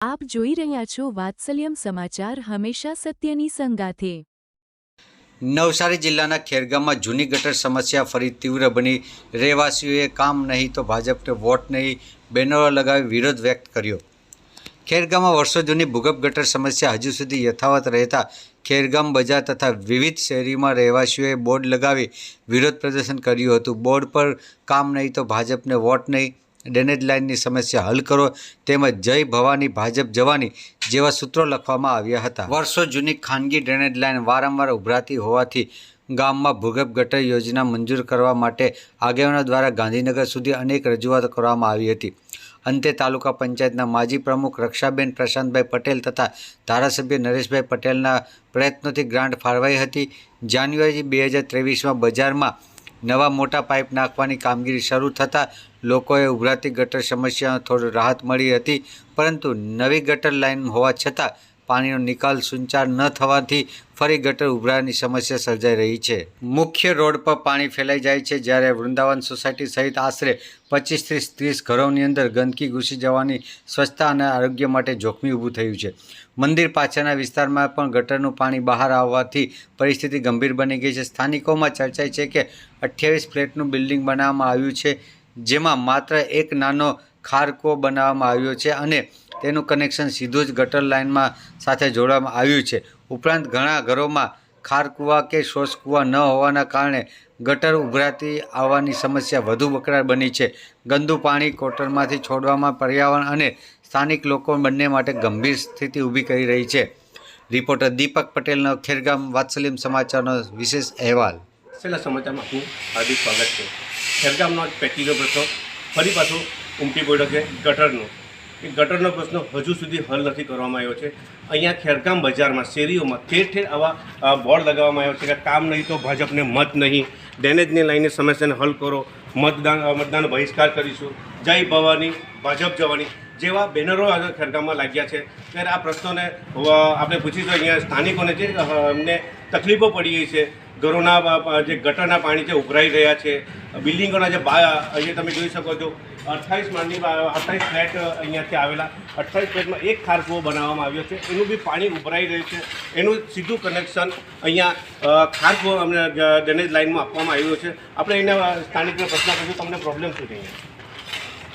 આપ જોઈ રહ્યા છો વાત્સલ્યમ સમાચાર હંમેશા સત્યની સંગાથે. નવસારી જિલ્લાના ખેરગામમાં જૂની ગટર સમસ્યા ફરી તીવ્ર બની. રહેવાસીઓએ કામ નહીં તો ભાજપને વોટ નહીં, બેનરો લગાવી વિરોધ વ્યક્ત કર્યો. ખેરગામમાં વર્ષો જૂની ભૂગર્ભ ગટર સમસ્યા હજુ સુધી યથાવત રહેતા ખેરગામ બજાર તથા વિવિધ શેરીમાં રહેવાસીઓએ બોર્ડ લગાવી વિરોધ પ્રદર્શન કર્યું હતું. બોર્ડ પર કામ નહીં તો ભાજપને વોટ નહીં ડ્રેનેજ લાઇનની સમસ્યા હલ કરો તેમજ જય ભવાની ભાજપ જવાની જેવા સૂત્રો લખવામાં આવ્યા હતા. વર્ષો જૂની ખાનગી ડ્રેનેજ લાઇન વારંવાર ઉભરાતી હોવાથી ગામમાં ભૂગર્ભ ગટર યોજના મંજૂર કરવા માટે આગેવાનો દ્વારા ગાંધીનગર સુધી અનેક રજૂઆતો કરવામાં આવી હતી. અંતે તાલુકા પંચાયતના માજી પ્રમુખ રક્ષાબેન પ્રશાંતભાઈ પટેલ તથા ધારાસભ્ય નરેશભાઈ પટેલના પ્રયત્નોથી ગ્રાન્ટ ફાળવાઈ હતી. જાન્યુઆરી બે હજાર ત્રેવીસમાં બજારમાં નવા મોટા પાઇપ નાખવાની કામગીરી શરૂ થતાં લોકોએ ઉભરાતી ગટર સમસ્યાનો થોડી રાહત મળી હતી, પરંતુ નવી ગટર લાઇન હોવા છતાં પાણીનો નિકાલ સુંચાર ન થવાથી ફરી ગટર ઉભરાવાની સમસ્યા સર્જાઈ રહી છે. મુખ્ય રોડ પર પાણી ફેલાઈ જાય છે, જ્યારે વૃંદાવન સોસાયટી સહિત આશરે પચીસથી ત્રીસ ઘરોની અંદર ગંદકી ઘૂસી જવાની સ્વચ્છતા અને આરોગ્ય માટે જોખમી ઊભું થયું છે. મંદિર પાછળના વિસ્તારમાં પણ ગટરનું પાણી બહાર આવવાથી પરિસ્થિતિ ગંભીર બની ગઈ છે. સ્થાનિકોમાં ચર્ચાય છે કે અઠ્યાવીસ ફ્લેટનું બિલ્ડિંગ બનાવવામાં આવ્યું છે. જેમાં માત્ર એક નાનો ખારકો બનાવવામાં આવ્યો છે અને તેનું કનેક્શન સીધું જ ગટર લાઇનમાં સાથે જોડવામાં આવ્યું છે. ઉપરાંત ઘણા ઘરોમાં ખારકુવા કે શોષકુવા ન હોવાના કારણે ગટર ઉભરાતી આવવાની સમસ્યા વધુ બકરાર બની છે. ગંદુ પાણી કોટરમાંથી છોડવામાં પર્યાવરણ અને સ્થાનિક લોકો બંને માટે ગંભીર સ્થિતિ ઊભી કરી રહી છે. રિપોર્ટર દીપક પટેલનો ખેરગામ વાત્સલ્યમ સમાચારનો વિશેષ અહેવાલ. છેલ્લા સમાચારમાં આપનું હાર્દિક સ્વાગત છે. ખેરગામનો જ પેટીનો પ્રશ્ન, ફરી પાછો ઉમટી પડ્યો છે ગટરનો. એ ગટરનો પ્રશ્ન હજુ સુધી હલ નથી કરવામાં આવ્યો છે. અહીંયા ખેરગામ બજારમાં શેરીઓમાં ઠેર ઠેર આવા બોર્ડ લગાવવામાં આવ્યો છે કે કામ નહીં તો ભાજપને મત નહીં. ડેનેજને લઈને સમસ્યાને હલ કરો. મતદાન મતદાન બહિષ્કાર કરીશું. જય ભવાની, ભાજપ જવાની. જેવા બેનરો ખેરગામમાં લાગ્યા છે. ત્યારે આ પ્રશ્નોને આપણે પૂછીશું. અહીંયા સ્થાનિકોને જે અમને તકલીફો પડી ગઈ છે. ઘરોના જે ગટરના પાણી છે ઉભરાઈ રહ્યા છે બિલ્ડિંગોના જે બા અહીંયા તમે જોઈ શકો છો અઠ્ઠાવીસ માળની અઠ્ઠાવીસ ફ્લેટ અહીંયાથી આવેલા. અઠ્ઠાવીસ ફ્લેટમાં એક ખારકુવો બનાવવામાં આવ્યો છે. એનું બી પાણી ઉભરાઈ રહ્યું છે. એનું સીધું કનેક્શન અહીંયા અ, ખારકુવો અમને ડ્રેનેજ લાઇનમાં આપવામાં આવ્યું છે. આપણે એના સ્થાનિકને પ્રશ્ન કરીશું તમને પ્રોબ્લેમ શું છે?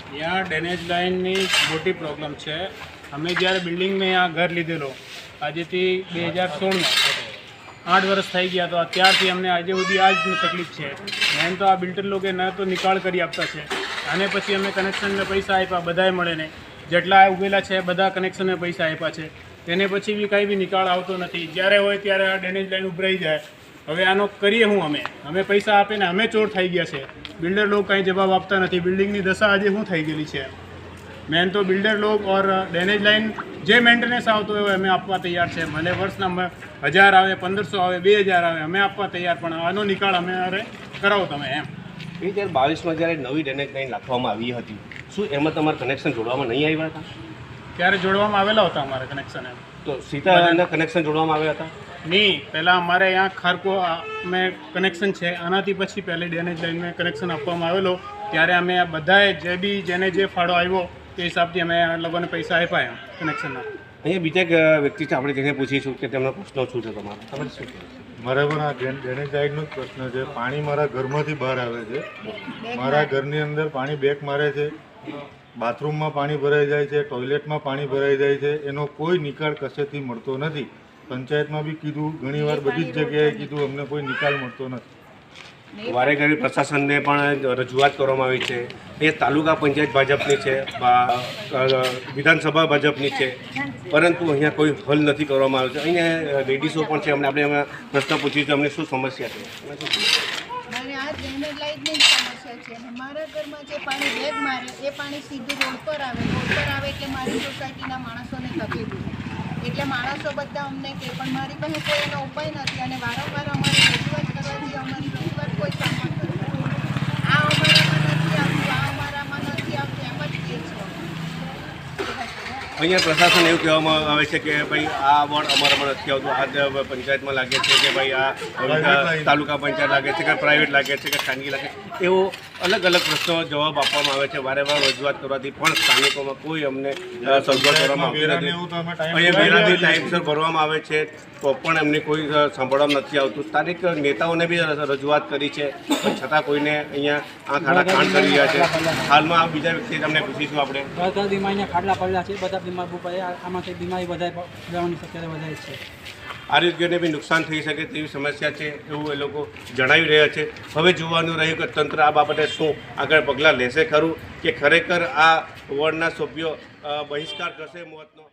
અહીંયા ડ્રેનેજ લાઇનની મોટી પ્રોબ્લેમ છે. અમે જ્યારે બિલ્ડિંગમાં અહીંયા ઘર લીધેલો આજેથી બે હજાર સોળમાં આઠ વર્ષ થઈ ગયા તો ત્યારથી અમને આજે સુધી આ જ તકલીફ છે. મેન તો આ બિલ્ડર લોકોએ ન તો નિકાળ કરી આપતા છે. અને પછી અમે કનેક્શનને પૈસા આપ્યા, બધાએ મળે ને. જેટલા ઉભેલા છે બધા કનેક્શનને પૈસા આપ્યા છે. તેને પછી બી કાંઈ બી નિકાળ આવતો નથી. જ્યારે હોય ત્યારે આ ડેનેજ લાઈન ઉભરાઈ જાય. હવે આનો કરીએ હું અમે. અમે પૈસા આપીને અમે ચોર થઈ ગયા છે. બિલ્ડર લોકો કાંઈ જવાબ આપતા નથી. બિલ્ડિંગની દશા આજે શું થઈ ગયેલી છે. મેન તો બિલ્ડર લોક ઓર ડેનેજ લાઇન જે મેન્ટેનન્સ આવતો હોય અમે આપવા તૈયાર છે. ભલે વર્ષના હજાર આવે પંદરસો આવે બે હજાર આવે અમે આપવા તૈયાર પણ આનો નિકાળ અમે અરે કરાવો તમે એમ. બે હજાર બાવીસમાં જ્યારે નવી ડેનેજ લાઈન નાખવામાં આવી હતી શું એમાં તમારે કનેક્શન જોડવામાં નહીં આવ્યા હતા? ત્યારે જોડવામાં આવેલા હતા અમારે કનેક્શન એમ. તો સીધા કનેક્શન જોડવામાં આવ્યા હતા? નહીં પહેલાં અમારે અહીંયા ખારકો મેં કનેક્શન છે. આનાથી પછી પહેલી ડેનેજ લાઈનમાં કનેક્શન આપવામાં આવેલો. ત્યારે અમે આ બધાએ જે બી જેને જે ફાળો આવ્યો તે હિસાબથી અમે આ લોકોને પૈસા આપ્યા એમ કનેક્શનના અહીંયા બીજા વ્યક્તિ છે આપણે જેને પૂછીશું કે તેમનો પ્રશ્ન શું છે તમારો? તમારે શું મારે પણ આ ડ્રેન- ડ્રેનેજ લાઇનનો જ પ્રશ્ન છે. પાણી મારા ઘરમાંથી બહાર આવે છે. મારા ઘરની અંદર પાણી બેક મારે છે. બાથરૂમમાં પાણી ભરાઈ જાય છે ટોયલેટમાં પાણી ભરાઈ જાય છે. એનો કોઈ નિકાલ કશેથી મળતો નથી. પંચાયતમાં બી કીધું ઘણીવાર બધી જ જગ્યાએ કીધું અમને કોઈ નિકાલ મળતો નથી. વારે ઘડી પ્રશાસનને પણ રજૂઆત કરવામાં આવી છે. એ તાલુકા પંચાયત ભાજપની છે વિધાનસભા ભાજપની છે. પરંતુ અહીંયા કોઈ હલ નથી કરવામાં આવ્યો છે. અહીંયા લેડીઝો પણ છે. અમને આપણે પ્રશ્ન પૂછ્યું છે અમને શું સમસ્યા છે? મારે આ ડ્રેનેજ લાઇટની જ સમસ્યા છે. અને મારા ઘરમાં જે પાણી બેગ મારે એ પાણી સીધું રોડ પર આવે. રોડ પર આવે એટલે મારી સોસાયટીના માણસોને તકલીફ છે. એટલે માણસો બધા અમને કે પણ મારી પાસે કોઈ એનો ઉપાય નથી. અને વારંવાર અમારી રજૂઆત કરવાથી અમારી રજૂઆત કોઈ કામ નથી આ અમારામાં નથી આવતું આ અમારામાં નથી આવતું એમ જ કહે છે અહીંયા પ્રશાસન એવું કહેવામાં આવે છે કે ભાઈ આ વોર્ડ અમારામાં નથી આવતું. આ પંચાયતમાં લાગે છે કે ભાઈ આ તાલુકા પંચાયત લાગે છે કે પ્રાઇવેટ લાગે છે કે ખાનગી લાગે છે. એવો અલગ અલગ પ્રશ્નો જવાબ આપવામાં આવે છે. વારે વાર રજૂઆત કરવાથી પણ સ્થાનિકોમાં કોઈ અમને સગવડ કરવામાં આવતી નથી. એવું તો અમે ટાઈમ અહીંયા વેરાથી ટાઈમસર ભરવામાં આવે છે તો પણ એમને કોઈ સાંભળવામાં નથી આવતું. સ્થાનિક નેતાઓને બી રજૂઆત કરી છે. પણ છતાં કોઈને અહીંયા આ ખાડા કાન કરી રહ્યા છે. હાલમાં બીજા વ્યક્તિ તમને પૂછીશું આપણે. બધા બીમારીના પડેલા છે. બધા બીમાર પડે. આમાંથી બીમારી વધારે વધારે છે. આરોગ્યને બી નુકસાન થઈ શકે તેવી સમસ્યા છે એવું એ લોકો જણાવી રહ્યા છે. હવે જોવાનું રહ્યું કે તંત્ર આ બાબતે શું આગળ પગલાં લેશે ખરું કે ખરેખર આ વોર્ડના સભ્યો બહિષ્કાર કરશે મોતનો?